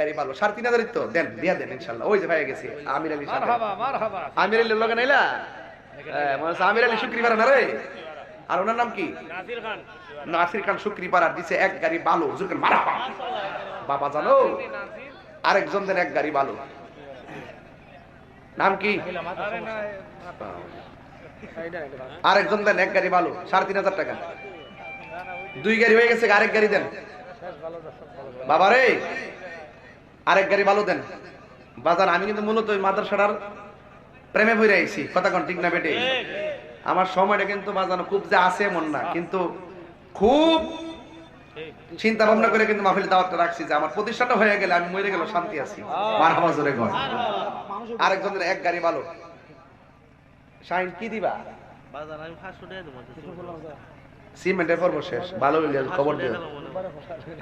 গাড়ি ভালো সাড়ে তিন হাজারই তো দেন দিয়া দেন ইনশাল্লাহ ওই যে ভাই গেছে আমির আলী সাথে। মারহাবা মারহাবা। আমির আলীর লগে নাইলা? হচ্ছে আমির আলী শুক্রিবার না রে? আর ওনার নাম কি? নাসির খান। নাসির খান দিছে এক গাড়ি বালু। জুরকান মারা বাবা জানো আরেকজন দেন এক গাড়ি বালু। নাম কি? আরেকজন দেন এক গাড়ি বালু। সাড়ে তিন হাজার টাকা। দুই গাড়ি হয়ে গেছে আরেক গাড়ি দেন। বাবা রে! আরেক গাড়ি ভালো দেন। বাজার, আমি কিন্তু মূলত ওই মাদ্রাসাটার প্রেমে ভরে আইছি। কথা ঠিক না বেটে? আমার সময়টা কিন্তু বাজানো খুব যে আছে এমন না, কিন্তু খুব চিন্তা ভাবনা করে কিন্তু মাহফিল দাওয়াতটা রাখছি যে আমার প্রতিষ্ঠাটা হয়ে গেলে আমি মরে গেল শান্তি আছি। মারহাবা জোরে ঘর আরেকজনের এক গাড়ি ভালো। শাইন কি দিবা? বাজার, আমি পাঁচশো টাকা দেবো সিমেন্টের পর্ব শেষ। ভালো খবর দিও।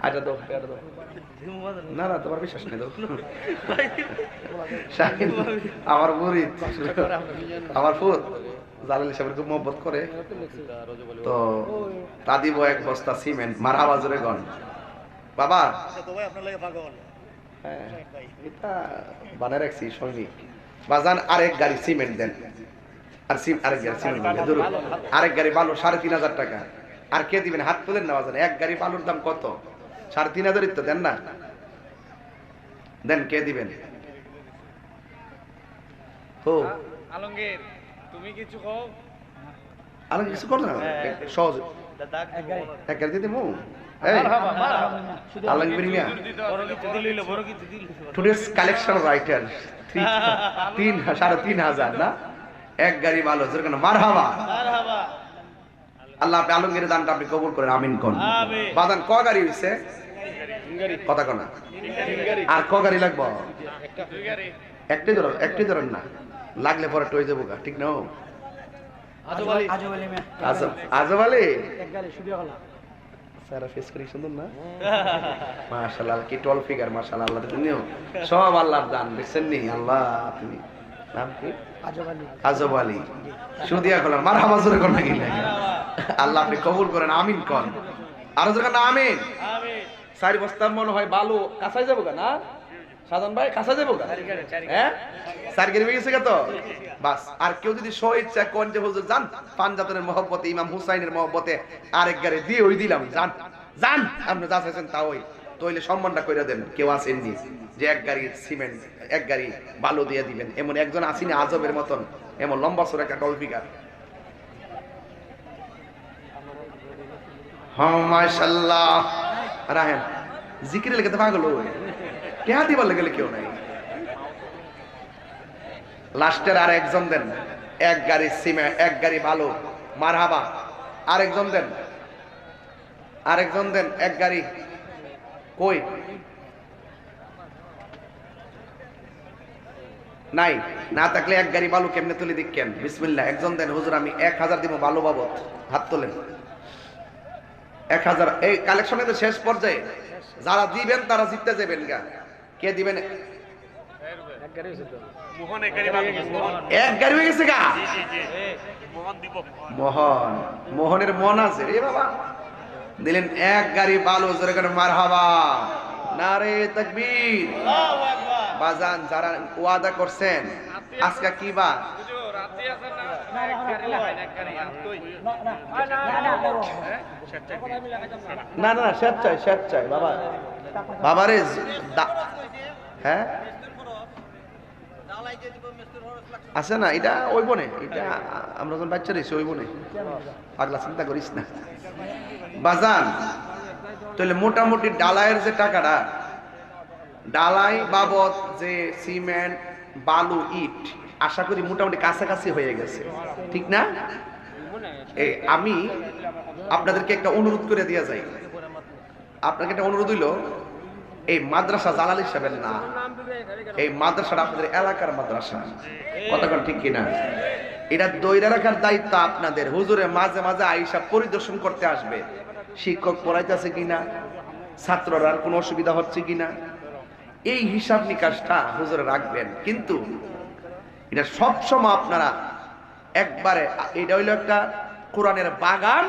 আচ্ছা সিমেন্ট বাবা। হ্যাঁ, রাখছি সৈনিক আরেক গাড়ি সিমেন্ট দেন। আর আরেক গাড়ি সিমেন্ট আরেক গাড়ি বালু সাড়ে তিন হাজার টাকা। আর কে দিবেন হাত তোলেন না বাজান এক গাড়ি বালুর দাম কত সাড়ে তিন হাজারই তো দেন না দেন কে দিবেন ও আলমগীর তুমি কিছু কও আর কিছু করো না সহজ এক গাড়ি দিতে মু এই মারহাবা মারহাবা আলমগীর মিয়া বড় কিছু দিল বড় কিছু দিল টুডেস কালেকশন রাইটার তিন সাড়ে তিন হাজার না এক গাড়ি ভালো যেরকম মারহাবা মারহাবা আল্লাহ আপনি আলমগীরের দানটা আপনি কবুল করেন আমিন কোন বাদান ক গাড়ি হইছে? কথা কনা আর ক গাড়ি লাগবো? একটা দুই গাড়ি। একটাই ধরো একটাই ধরেন না। লাগলে পরে টই যাব গা ঠিক না আজব আলী। সারা ফেস করি সুন্দর না। মাশাআল্লাহ কি টল ফিগার মাশাআল্লাহ আল্লাহ তুমিও সব আল্লাহর দান দেখছেন নি? আল্লাহ তুমি নাম কি? আজব আলী। আজব আলী। সুদিয়া খোলার মার হামাজুরে কোন নাকি? নাই আল্লাহ আপনি কবুল করেন আমিন কোন। আরও যখন আমিন। আমি চারি বস্তার মনে হয় বালু কাঁচাই যাব না? সাধন ভাই কাঁচা যাব হ্যাঁ? গেড়ে গেছে কত বাস আর কেউ যদি স্ব ইচ্ছা কোন যে হুজুর জান পাঞ্জাতনের মহব্বতে ইমাম হুসাইনের মহব্বতে আরেক গাড়ি দিয়ে ওই দিলাম জান জান আপনি যা চাইছেন তা ওই। তইলে সম্মানটা কইরা দেন কেউ আসেননি যে এক গাড়ি সিমেন্ট এক গাড়ি বালু দিয়ে দিবেন। এমন একজন আসিনি আজবের মতন এমন লম্বা সর একটা টলফিকার। হ্যাঁ মাশাল্লাহ রাহেন জিকিরে লেগে নাই একজন দেন এক গাড়ি সিমেন্ট এক গাড়ি বালু মারহাবা আরেকজন দেন আরেকজন দেন এক গাড়ি কই নাই না থাকলে এক গাড়ি বালু কেমনে তুলে দিকেন বিসমিল্লাহ একজন দেন হুজুর আমি এক হাজার দিব বালু বাবদ হাত তোলেন এক হাজার এই কালেকশনে তো শেষ পর্যায়ে। যারা দিবেন তারা জিততে যাবেন গা। কে দিবেন? এক গাড়ি মোহন হয়ে গেছে গা। মোহনের মন আছে। রে বাবা দিলেন এক গাড়ি বালু জোরে মার হাবা নারে তকবীর। বাজান যারা ওয়াদা করছেন আজকে কি বা না না স্যার চাই স্যার চাই বাবা বাবা রে হ্যাঁ? আছে না, এটা ওই বনে, এটা আমরা যখন বাচ্চা রয়েছি, ওই বনে। পাগলা, চিন্তা করিস না। বাজান, তাহলে মোটামুটি ডালাইয়ের যে টাকাটা, ডালাই বাবদ যে সিমেন্ট, বালু, ইট আশা করি মোটামুটি কাছাকাছি হয়ে গেছে। ঠিক না? আমি আপনাদেরকে একটা অনুরোধ করে দেওয়া যাই। আপনাকে একটা অনুরোধ হইল, এই মাদ্রাসা জালাল হিসাবের না। এই মাদ্রাসাটা আপনাদের এলাকার মাদ্রাসা। কতক্ষণ ঠিক কিনা? এটা দৈরা রাখার দায়িত্ব আপনাদের। হুজুরে মাঝে মাঝে আইসা পরিদর্শন করতে আসবে। শিক্ষক পড়াইতেছে কিনা? ছাত্ররা কোনো অসুবিধা হচ্ছে কিনা? এই হিসাব নিকাশটা হুজুরে রাখবেন। কিন্তু এটা সবসময় আপনারা একবারে এটা হইল একটা কোরআনের বাগান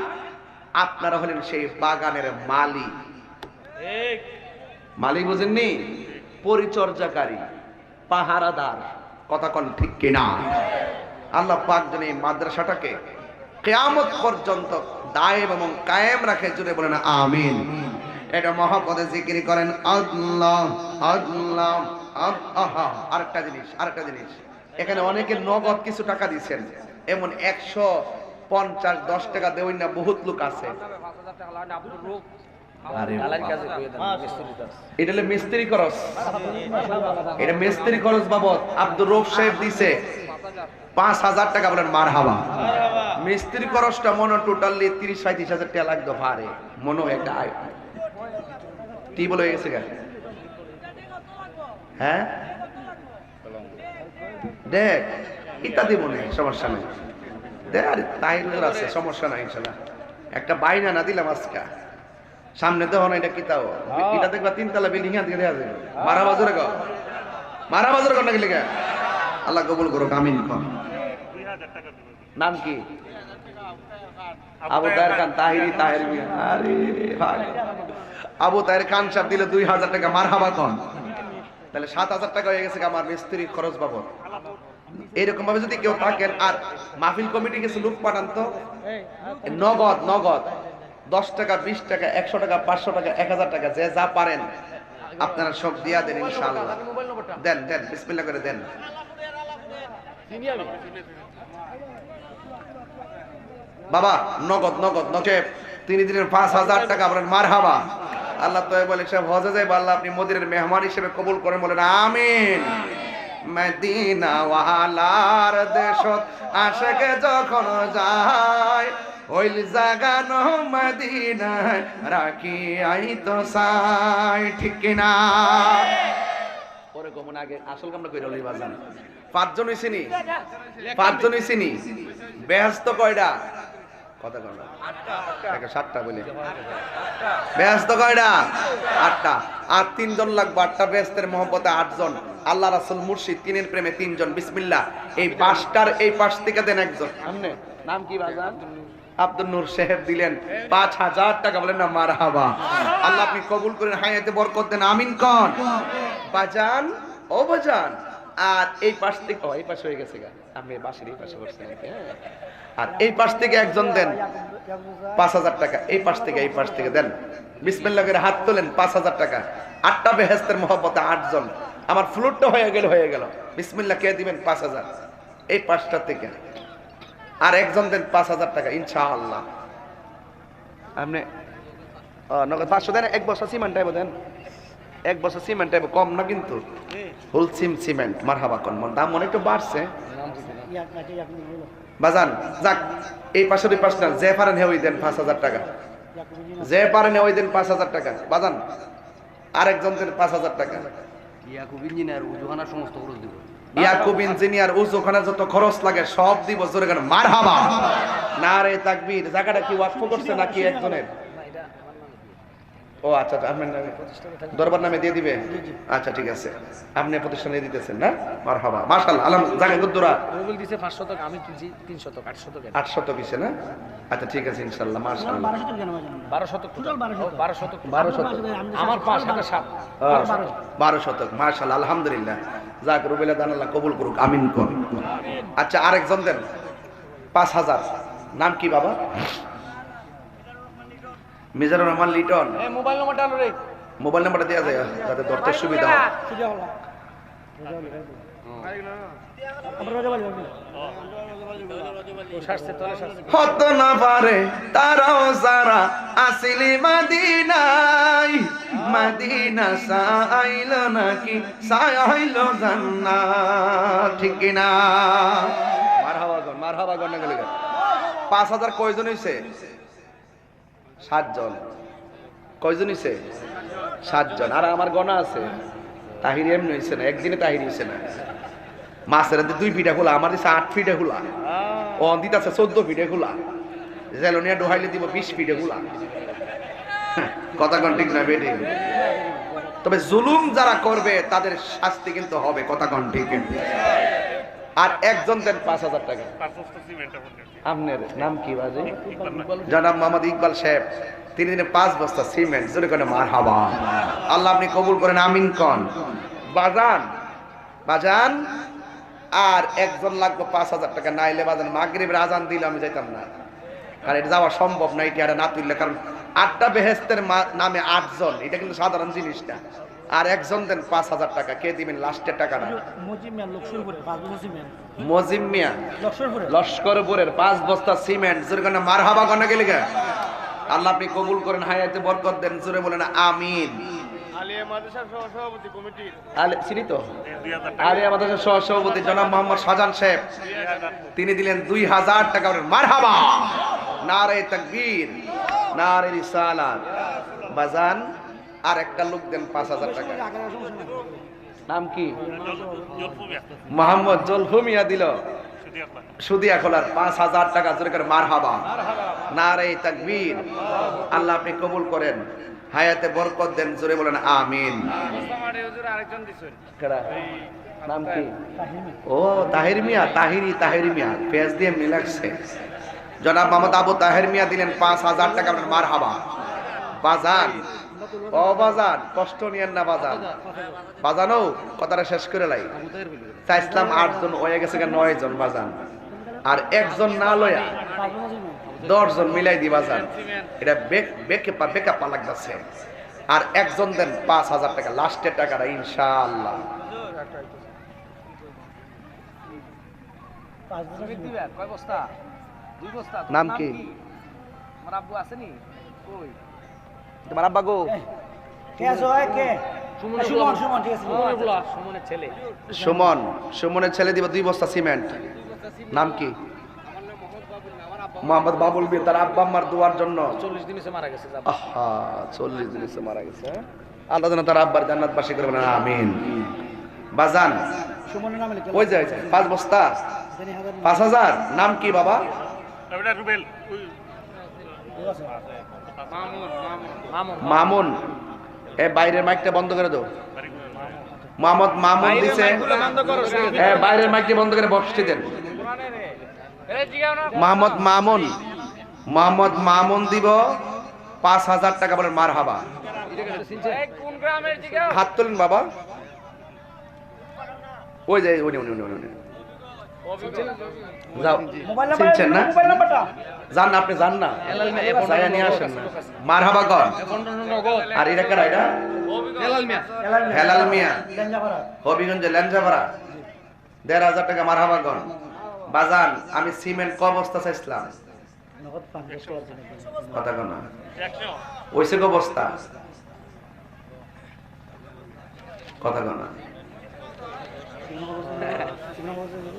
আপনারা হলেন সেই বাগানের মালিক। মালিক বুঝেননি? পরিচর্যাকারী পাহারাদার কথা কোন ঠিক কিনা? আল্লাহ পাক যেন এই মাদ্রাসাটাকে কেয়ামত পর্যন্ত দায়েম এবং কায়েম রাখে জুড়ে বলেন আমিন। এটা মহাপদে জিকির করেন আল্লাহ আল্লাহ আল্লাহ। আরেকটা জিনিস আরেকটা জিনিস। এখানে অনেকে নগদ কিছু টাকা দিচ্ছেন এমন একশো পঞ্চাশ দশ টাকা দেওয়ার না বহুত লোক আছে। এটা মিস্ত্রি খরচ। এটা মিস্ত্রি খরচ বাবদ আব্দুর রৌফ সাহেব দিছে পাঁচ হাজার টাকা বলেন মার হাবা মিস্ত্রি খরচটা মনে টোটালি তিরিশ পঁয়ত্রিশ হাজার টাকা লাগতো ভারে। মনে একটা আয়। কি বলে গেছে হ্যাঁ? দেখ ইত্যাদি মনে হয়, সমস্যা নেই। দেখ আরে আছে সমস্যা নাই ইনশাল্লাহ। একটা বাইনা না দিলাম আজকা। সামনে তো না এটা কিতাও এটা দেখবা তিনতলা বিল্ডিং দিকে দেখা যাবে। মারা বাজারে গো মারা বাজারে গো নাকি লেগে? আল্লাহ কবুল করুক আমিন কম নাম কি? আবু তাহের খান তাহিরি তাহের মিয়া আরে ভাই। আবু তাহের খান সাহেব দিলে দুই হাজার টাকা মার হাবা কন তাহলে সাত হাজার টাকা হয়ে গেছে আমার মিস্ত্রি খরচ বাবদ। এরকম ভাবে যদি কেউ থাকেন আর মাহফিল কমিটি কিছু লোক পাঠান তো? নগদ নগদ। দশ টাকা বিশ টাকা একশো টাকা পাঁচশো টাকা এক হাজার টাকা যে যা পারেন আপনারা সব দিয়া দেন ইনশাআল্লাহ। দেন দেন বিসমিল্লাহ করে দেন। বাবা নগদ নগদ নকে তিনি দিনের পাঁচ হাজার টাকা বলেন মার হাবা আল্লাহ তো বলে সব হজে যাই আল্লাহ আপনি মদিরের মেহমান হিসেবে কবুল করেন বলেন আমিন। মদিনা ওয়ালার দেশত আশেকে যখন যায় হইল জাগানো মদিনায় রাখি আই তো সাই ঠিক না পরে কমন আগে আসল কামটা কইরা লই বাজান পাঁচজন হইছিনি পাঁচজন হইছিনি ব্যস্ত কয়টা কথা কয় না সাতটা বলে। ব্যস্ত কয়টা? আটটা। আর তিনজন লাগবে আটটা ব্যস্তের মহব্বতে আটজন। আল্লাহ রাসুল মুর্শিদ তিনের প্রেমে তিনজন। বিসমিল্লাহ। এই পাঁচটার এই পাশ থেকে দেন একজন। নাম কি বাজান? আব্দুল নূর সাহেব দিলেন। পাঁচ হাজার টাকা বলেন না মার হাবা আল্লাহ আপনি কবুল করেন হায়াতে বরকত দেন। আমিন কন। বাজান ও বাজান। আর এই পাশ থেকে এই পাশে হয়ে গেছে গা। বাসের এই পাশে বসছি হ্যাঁ। আর এই পাশ থেকে একজন দেন। পাঁচ হাজার টাকা। এই পাশ থেকে, এই পাশ থেকে দেন। বিসমিল্লাহ করে হাত তোলেন, পাঁচ হাজার টাকা। আটটা বেহেস্তের মহব্বতে আটজন। আমার ফ্লুটটা হয়ে গেল হয়ে গেল। বিসমিল্লাহ কে দিবেন? পাঁচ হাজার। এই পাঁচটা থেকে। আর একজন দেন পাঁচ হাজার টাকা, ইনশাআল্লাহ। আপনি নগদ পাঁচশো দেন, এক বছর সিমেন্ট আইব দেন। এক বছর সিমেন্ট কম না কিন্তু। ফুল সিম সিমেন্ট মার হাবা কন। দাম অনেকটা বাড়ছে। বাজান যাক এই পাশের ওই পাশ না যে পারেন হে ওই দেন পাঁচ হাজার টাকা। যে পারেন হে ওই দেন পাঁচ হাজার টাকা। বাজান আরেকজন দেন পাঁচ হাজার টাকা। ইয়াকুব ইঞ্জিনিয়ার উজুখানা সমস্ত খরচ দিব। ইয়াকুব ইঞ্জিনিয়ার উজুখানা যত খরচ লাগে সব দিব জোরে গান। মার হাবা না রে তাকবীর জায়গাটা কি ওয়াকফ করছে নাকি একজনের? ও আচ্ছা আচ্ছা আপনার নামে। দরবার নামে দিয়ে দিবে? আচ্ছা ঠিক আছে। আপনি প্রতিষ্ঠানে দিতেছেন না? মার হাবা মার্শাল আলম জায়গা গুদ্দুরা রবিল দিছে পাঁচ শতক আমি তুলছি তিন শতক আট শতক আট শত কিসে না? আচ্ছা ঠিক আছে ইনশাল্লাহ মার্শাল বারো শতক বারো শতক। বারো শতক আমার পাঁচ হাজার সাত। বারো শতক। মার্শাল আলহামদুলিল্লাহ। যাক রুবেলা দান আল্লাহ কবুল করুক আমিন কর আচ্ছা আরেকজন দেন। পাঁচ হাজার। নাম কি বাবা? মিজানুর রহমান লিটন। মোবাইল নম্বরটা রে। মোবাইল নাম্বারটা দেওয়া যায় যাতে ধরতে সুবিধা হয়। হত না পারে তারাও সারা আসিলি মাদিনাই। মাদিনা সাইল নাকি সাইল ঠিক না? মারহাবা গন মারহাবা গন না গেলে। পাঁচ হাজার কয়জন হইছে? সাতজন। কয়জন হইছে? সাতজন। আর আমার গণা আছে। তাহিরি এমনি হইছে না একদিনে তাহির হইছে না। মাছের দুই ফিটা খোলা আমার দিছে আট ফিটে খোলা। ও দিত আছে চোদ্দ ফিটে খোলা। জেলনিয়া ডোহাইলে দিব বিশ ফিটে খোলা। কথা কন ঠিক না বেটে? তবে জুলুম যারা করবে তাদের শাস্তি কিন্তু হবে কথা কন ঠিক। আর একজন দেন পাঁচ হাজার টাকা। আপনার নাম কি বাজে? জনাব মোহাম্মদ ইকবাল সাহেব তিনি দিনে পাঁচ বস্তা সিমেন্ট জোরে করে মার হাবা আল্লাহ আপনি কবুল করেন আমিন কন। বাজান বাজান আর একজন লাগবে পাঁচ হাজার টাকা নাইলে বাজান মাগরিবের আজান দিলে আমি যাইতাম না। আর এটা যাওয়া সম্ভব না এটা না তুললে কারণ আটটা বেহেস্তের নামে আটজন এটা কিন্তু সাধারণ জিনিস না আর একজন দেন পাঁচ হাজার টাকা। কে দিবেন? লাস্টের টাকাটা মজিম মিয়া লস্করপুরের পাঁচ বস্তা সিমেন্ট। জোরে মার হাবা কনে গেলে? আল্লাহ আপনি কবুল করেন হায়াতে বরকত দেন। জোরে বলেন আমিন। সভাপতি চিনি তো? দুই হাজার সহ সভাপতি জনাব মোহাম্মদ শাহজাহান সাহেব। তিনি দিলেন দুই হাজার টাকা। মার হাবা নারে তকবীর নারে রিসালাত। বাজান আর একটা লোক দেন পাঁচ হাজার টাকা। নাম কি? মোহাম্মদ জলফুমিয়া দিল। সুদিয়া খোলার পাঁচ হাজার টাকা জোরে করে মার হাবা তাকবীর। আল্লাহ আপনি কবুল করেন। হায়াতে বরকত দেন জোরে বলেন আমিন। নাম কি? ও তাহির মিয়া তাহিরি তাহির মিয়া। পেঁয়াজ দিয়ে মিলাচ্ছে জনাব মোহাম্মদ আবু তাহের মিয়া দিলেন পাঁচ হাজার টাকা আপনার মার হাবা বাজান ও বাজান কষ্ট নিয়েন না বাজান। বাজানো কথাটা শেষ করে লাই। চাইছিলাম আটজন হয়ে গেছে নয় জন বাজান। আর একজন না লয়া পাঁচ বছর সিমেন্ট দশ জন মিলাই দিবা যান এটা বেক বেকে পা বেকা পা লাগতেছে। আর একজন দেন পাঁচ হাজার টাকা লাস্টের টাকাটা ইনশাআল্লাহ। নাম কি? আমার আব্বু আসেনি কই? তোমার আব্বা গো। কে আছো? এ, কে? সুমন সুমন ঠিক আছে। সুমনের ছেলে। সুমন সুমনের ছেলে দিব দুই বস্তা সিমেন্ট। নাম কি? মোহাম্মদ বাবুল বীর তার আব্বা আম্মার দুয়ার জন্য। চল্লিশ দিনে সে মারা গেছে আহা চল্লিশ দিন এসে মারা গেছে হ্যাঁ? আল্লাহ যেন তার আব্বার জান্নাত বাসী করবেন আমিন। বাজান সুমনের নামে লিখে ওই যায় পাঁচ বস্তা। পাঁচ হাজার নাম কি বাবা? এটা রুবেল। ওই ঠিক আছে। মামুন এ বাইরের মাইকটা বন্ধ করে দাও। মোহাম্মদ মামুন দিছে। হ্যাঁ বাইরের মাইকটি বন্ধ করে বসতে দেন। মোহাম্মদ মামুন। মোহাম্মদ মামুন দিব পাঁচ হাজার টাকা বলেন মার হাবা হাত তোলেন বাবা। ওই যে উনি উনি উনি উনি। যাও চিনছেন না? যান না আপনি যান না। যাইয়া নিয়ে আসেন না। মার হাবা আর এটা কারা এটা? হেলাল মিয়া। হবিগঞ্জে দেড় হাজার টাকা বাজান আমি সিমেন্ট ক বস্তা চাইছিলাম? কথা কন না। ওইসে কো বস্তা? কথা না।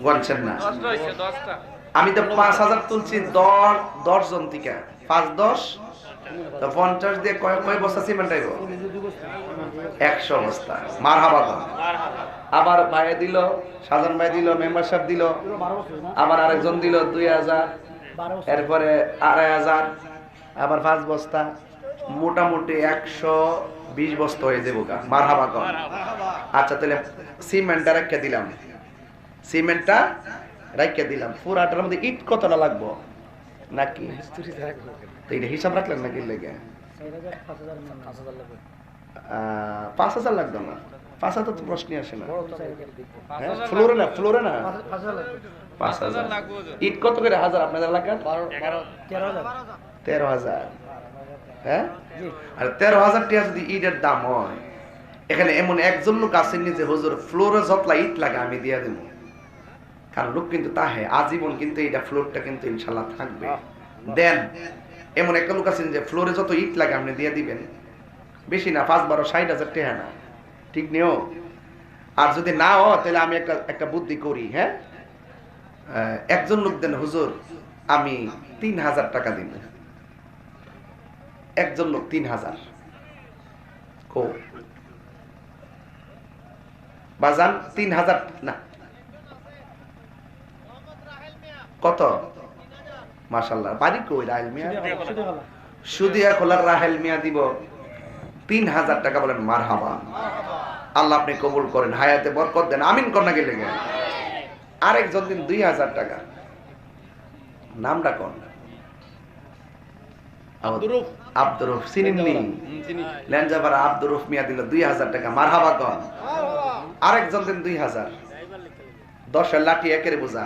গনছেন না। আমি তো পাঁচ হাজার তুলছি দশ দশ জন থেকে। পাঁচ দশ? তো পঞ্চাশ দিয়ে কয় কয় বস্তা সিমেন্ট আইব? একশো বস্তা। মার হাবা আবার ভাই দিল সাজান ভাই দিল মেম্বার সাহেব দিল। আবার আরেকজন দিল দুই হাজার। এরপরে আড়াই হাজার। আবার পাঁচ বস্তা। মোটামুটি একশো বিশ বস্তা হয়ে যাব গা। মার হাবা আচ্ছা তাহলে সিমেন্টটা রেখে দিলাম। সিমেন্টটা রেখে দিলাম। পুরাটার মধ্যে ইট কতটা লাগবো? নাকি? এটা হিসাব রাখলেন নাকি লেগে? পাঁচ হাজার লাগবে না পাঁচ হাজার তো প্রশ্নই আসে না। হ্যাঁ ফ্লোরে না ফ্লোরে না। পাঁচ হাজার। ইট কত করে? হাজার আপনাদের তেরো হাজার। হ্যাঁ? আর তেরো হাজার টাকা যদি ইটের দাম হয়, এখানে এমন একজন লোক আসেননি যে হুজুর ফ্লোরে যতলা ইট লাগে আমি দিয়ে দেবো কারণ লোক কিন্তু তাহে আজীবন কিন্তু এইটা ফ্লোরটা কিন্তু ইনশাল্লাহ থাকবে। দেন, এমন একটা লোক আছেন যে ফ্লোরে যত ইট লাগে আপনি দিয়ে দিবেন। বেশি না, পাঁচ, বারো, ষাট হাজার টাকা না। ঠিক নেও আর যদি না হ তাহলে আমি একটা একটা বুদ্ধি করি হ্যাঁ? একজন লোক দেন, হুজুর, আমি তিন হাজার টাকা দিব একজন লোক, তিন হাজার। বাজান, তিন হাজার, না। কত? বাড়ি কই? রাহেল মিয়া? সুদিয়া খোলার রাহেল মিয়া দিব। তিন হাজার টাকা বলেন মার আল্লাহ আপনি কবুল করেন, হায়াতে বরকত দেন। আমিন কন্যা গেলে আরেকজন দিন দুই হাজার টাকা। নামটা কোন? আব্দুরুফ। চিনিননি? ল্যাঞ্জাবারা আব্দুর মিয়া দিল দুই হাজার টাকা। মার কন। আরেকজন দেন দুই হাজার। দশের লাঠি একের বোঝা।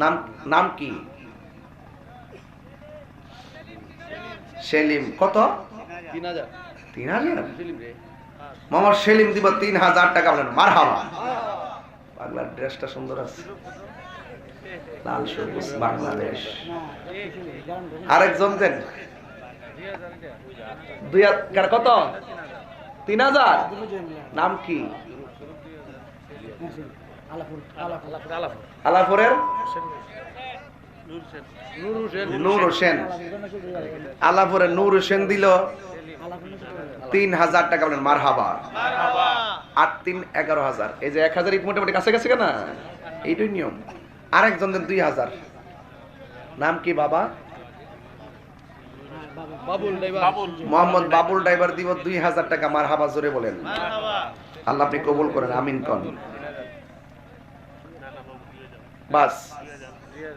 নাম নাম কি? সেলিম। কত? তিন হাজার। তিন সেলিম রে। মোহাম্মদ সেলিম দিব তিন হাজার টাকা বলেন। মার হাওয়া বাংলার ড্রেসটা সুন্দর আছে। লাল সবুজ বাংলাদেশ। আরেকজন দেন। দুই হাজার কত? তিন হাজার? নাম কি? আলাপুরের নূর হোসেন। আলাপুরের নূর হোসেন দিল তিন হাজার টাকা বলেন মার হাবা আট তিন এগারো হাজার। এই যে এক হাজার মোটামুটি কাছে গেছে কেনা? এইটাই নিয়ম। আরেকজন দেন দুই হাজার। নাম কি বাবা? বাবুল ড্রাইভার। বাবুল। মোহাম্মদ বাবুল ড্রাইভার দিব দুই হাজার টাকা মার হাবা জোরে বলেন। আল্লাহ আপনি কবুল করেন আমিন কন। বাস।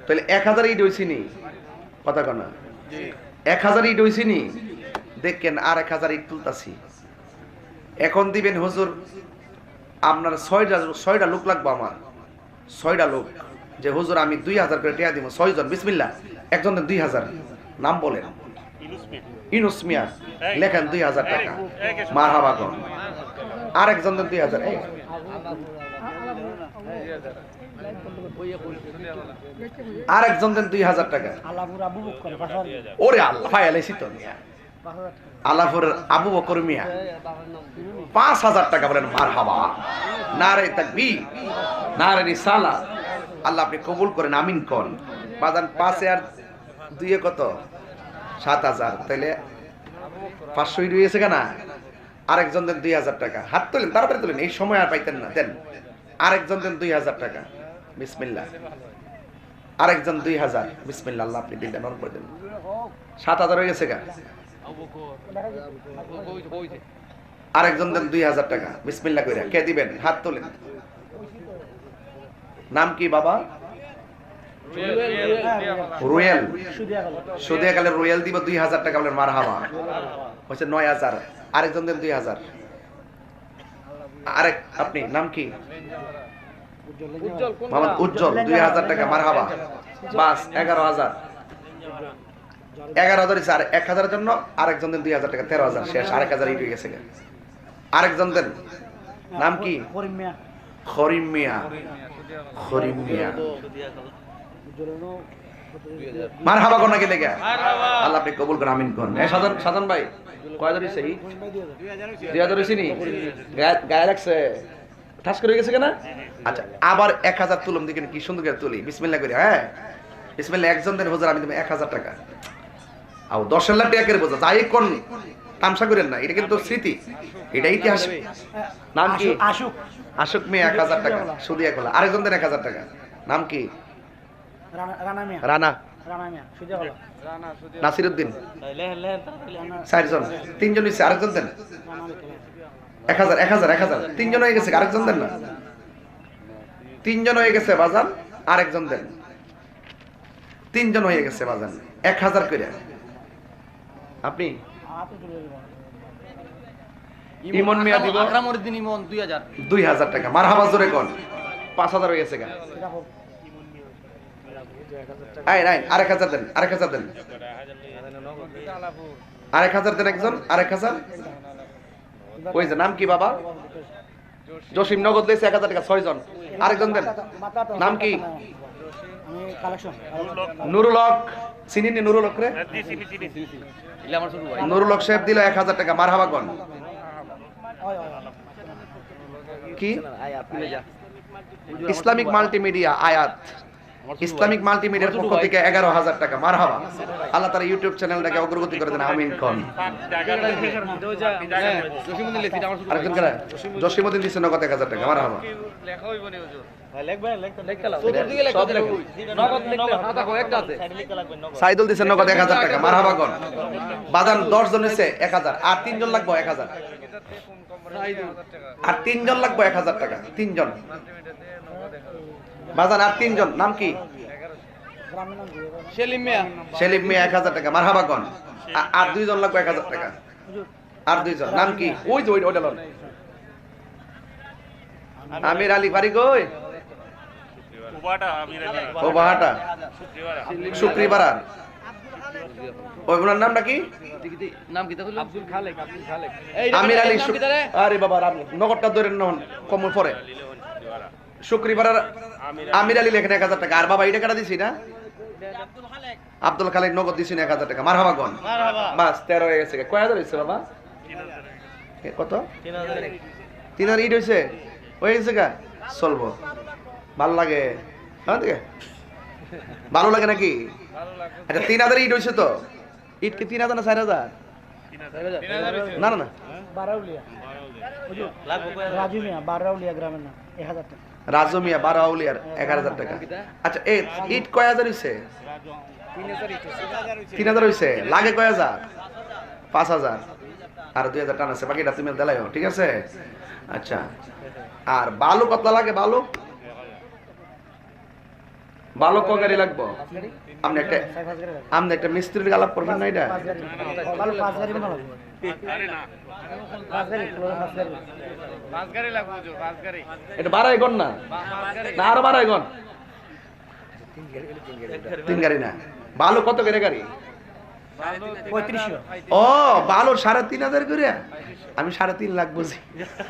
তাহলে এক হাজার ইট হয়েছিনি কথা কনা এক হাজার ইট হয়েছিনি দেখেন আর এক হাজার ইট তুলতাছি। এখন দিবেন হুজুর আপনার ছয়টা ছয়টা লোক লাগবো আমার। ছয়টা লোক। যে হুজুর আমি দুই হাজার করে টিয়া দিব ছয়জন বিসমিল্লা একজন দেন দুই হাজার। নাম বলেন। ইনুসমিট ইনুস মিয়া। লেখেন দুই হাজার টাকা। মার হাবা কন আর একজন দেন দুই হাজার আর একজন দেন দুই হাজার টাকা ওরে আল্লাহ ভাই আলাইছি তো। মিয়া আবু বকর মিয়া। পাঁচ হাজার টাকা বলেন মার হাবা নারে তাকবি নারে রিসালা। আল্লাহ আপনি কবুল করেন, আমিন কন। পাঁচে আর দুইয়ে কত? সাত হাজার। তাইলে পাঁচশো রয়েছে কেনা? আরেকজন দেন দুই হাজার টাকা। হাত তোলেন, তাড়াতাড়ি তোলেন, এই সময় আর পাইতেন না। দেন, আরেকজন দেন দুই হাজার টাকা। বিসমিল্লা আরেকজন দুই হাজার। বিসমিল্লা আল্লাহ আপনি দেন। সাত হাজার হয়ে গেছে আরেকজন দেন দুই হাজার টাকা। বিসমিল্লা কইরা। কে দিবেন? হাত তোলেন। নাম কি বাবা? রুয়েল। সুদিয়া গেল রুয়েল দিব দুই হাজার টাকা বলেন মার হাওয়া হচ্ছে নয় হাজার। আরেকজন দেন দুই হাজার। আরেক আপনি নাম কি? মোহাম্মদ উজ্জ্বল। দুই হাজার টাকা মার হাওয়া বাস এগারো হাজার। এগারো হাজার আর এক হাজারের জন্য আরেকজন দেন দুই হাজার টাকা তেরো হাজার শেষ আরেক হাজার ইট হয়ে গেছে আরেকজন দেন নাম কি? মিয়া। খরিম মিয়া। খরিম মিয়া। মার হাবা কোন নাকি লেগে? আল্লাহ আপনি কবুল করেন আমিন কোন এই সাজান সাজান ভাই কয় হইছে দুই হাজার হইছে নি? গায়ে- লাগছে। ঠাস করে গেছে কেনা? আচ্ছা আবার এক হাজার তুলম দিকে কি সুন্দর করে তুলি। বিসমিল্লাহ করি হ্যাঁ? বিসমিল্লাহ একজন দেন হুজুর আমি দেবো এক হাজার টাকা। আও দশের লাখ টাকা বোঝা যাই তামসা করেন না এটা কিন্তু স্মৃতি। এটা ইতিহাস। নাম কি? আশুক আশুক মেয়ে এক হাজার টাকা। সুদিয়া খোলা আরেকজন দেন এক হাজার টাকা। নাম কি? রানা- রানা মিয়া। রানা। রানা মিয়া সুদিয়া গেল নাসিরুদ্দিন চারজন। তিনজন হয়েছে আরেকজন দেন। এক হাজার এক হাজার এক হাজার। তিনজন হয়ে গেছে আরেকজন দেন না। তিনজন হয়ে গেছে বাজান। আরেকজন দেন। তিনজন হয়ে গেছে বাজান। এক হাজার করে আপনি? ইমন মিয়া দিব? আকরামউদ্দিন ইমন দুই হাজার। দুই হাজার টাকা। মার হাবা জোরে কোন। পাঁচ হাজার হয়ে গেছে গা। আই নাই আরেক হাজার দেন আরেক হাজার দেন। আরেক হাজার দেন একজন আরেক হাজার। ওই যে নাম কি বাবা? জসিম নগদ দিয়েছে এক হাজার টাকা ছয় জন আরেকজন দেন। নাম কি? নুরুল হক নুরুল হক রে? নুরুল হক সাহেব দিল এক হাজার টাকা মার কি? ইসলামিক মাল্টিমিডিয়া আয়াত। ইসলামিক মাল্টিমিডিয়ার পক্ষ থেকে এগারো হাজার টাকা। মার হাবা আল্লাহ তার ইউটিউব চ্যানেলটাকে অগ্রগতি করে দেন। আমিন লেখি আমার আরেকজন কারা জসিমুদ্দিন। দিচ্ছে নগদ এক হাজার টাকা। মার হাবা। সাইদুল দিচ্ছে নগদ এক হাজার টাকা। মার হাবা গন বাদান দশ জন হচ্ছে এক হাজার। আর তিনজন লাগবো এক হাজার। আর তিনজন লাগবো এক হাজার টাকা। তিনজন। বাজান আর তিনজন নাম কি? সেলিম মিয়া। সেলিম মিয়া এক হাজার টাকা। মার হাবা গন আ- আর দুইজন লাগবো এক হাজার টাকা। আর দুইজন নাম কি? ওই যে ওই ওইটা লন। আমির আলী বাড়ি কই? ও বাহাটা শুক্রবার শুক্রবার ওই ওনার নামটা কি? নাম কি তাহলে? আব্দুল খালেক আব্দুল খালেক। আমির আলী আরে বাবা রাম নগরটা ধরে নন কম পরে আমির আলী। লেখেন এক হাজার টাকা। আর বাবা এটা কাটা দিছি না আব্দুল খালেক। নগদ দিছি না এক হাজার টাকা। মার হাবা গন বাস তেরো হয়ে গেছে। কয় হাজার হয়েছে বাবা? কত? তিন হাজার ইট হয়েছে? হয়ে গেছে গা? চলবো। ভালো লাগে। হ্যাঁ ঠিক ভালো লাগে নাকি? আচ্ছা তিন হাজার ইট হয়েছে তো? ইট কি তিন হাজার না চার হাজার? না না না। বারাউলিয়া। রাজু মিয়া বারাউলিয়া গ্রামের নাম। এক হাজার টাকা। রাজু মিয়া বারো আউলিয়ার এক হাজার টাকা। আচ্ছা এ ইট কয় হাজার হয়েছে তিন হাজার হয়েছে লাগে কয় হাজার? পাঁচ হাজার। আর দুই হাজার টান আছে বাকিটা তুমি দেলাইও ঠিক আছে? আচ্ছা আর বালু কত লাগে বালু? বালু ক গাড়ি লাগবো? আপনি একটা। আপনি একটা মিস্ত্রির আলাপ করবেন না এটা? গাড়ি ভালো এটা বাড়াই না? আরও বাড়াই তিন না? কত করে ও সাড়ে তিন হাজার করে? আমি সাড়ে তিন লাখ বুঝি।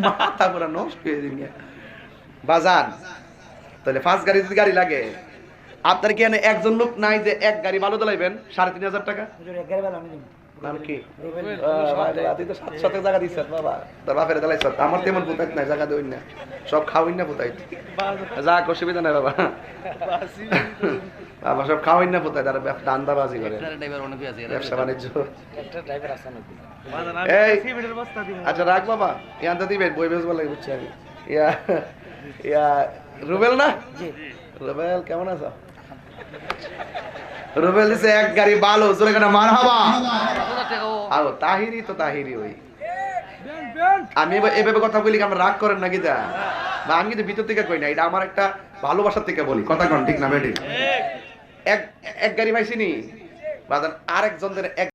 মাথা পুরা নষ্ট হয়ে দিন বাজান তাহলে ফার্স্ট গাড়ি যদি গাড়ি লাগে আপনার কি একজন লোক নাই যে এক গাড়ি বালু দিলাইবেন সাড়ে তিন হাজার টাকা? নাম কি? সাত শতক জায়গা দিচ্ছ বাবা তোর বাপের আমার তেমন পুতাইত নাই জায়গা দইন না সব খাওয়াই না পুতাইত যাক অসুবিধা নাই বাবা। বাবা সব খাওয়াই না দান্দাবাজি করে। ব্যবসা বাণিজ্য। এই। আচ্ছা রাখ বাবা। ইয়ানটা দিবেন বই বেসবো লাগে বুঝছি আমি। ইয়া ইয়া রুবেল না? রুবেল কেমন আছো? রুবেল দিছে এক গাড়ি বালু চলে কেন মার হাবা আও তাহিরি তো তাহিরি ওই। আমি এভাবে কথা বলি আমরা রাগ করেন নাকি তা না আমি কিন্তু ভিতর থেকে কই না এটা আমার একটা ভালোবাসার থেকে বলি। কথা কন ঠিক না এক এক গাড়ি পাইছিনি বাজার আরেকজনদের এক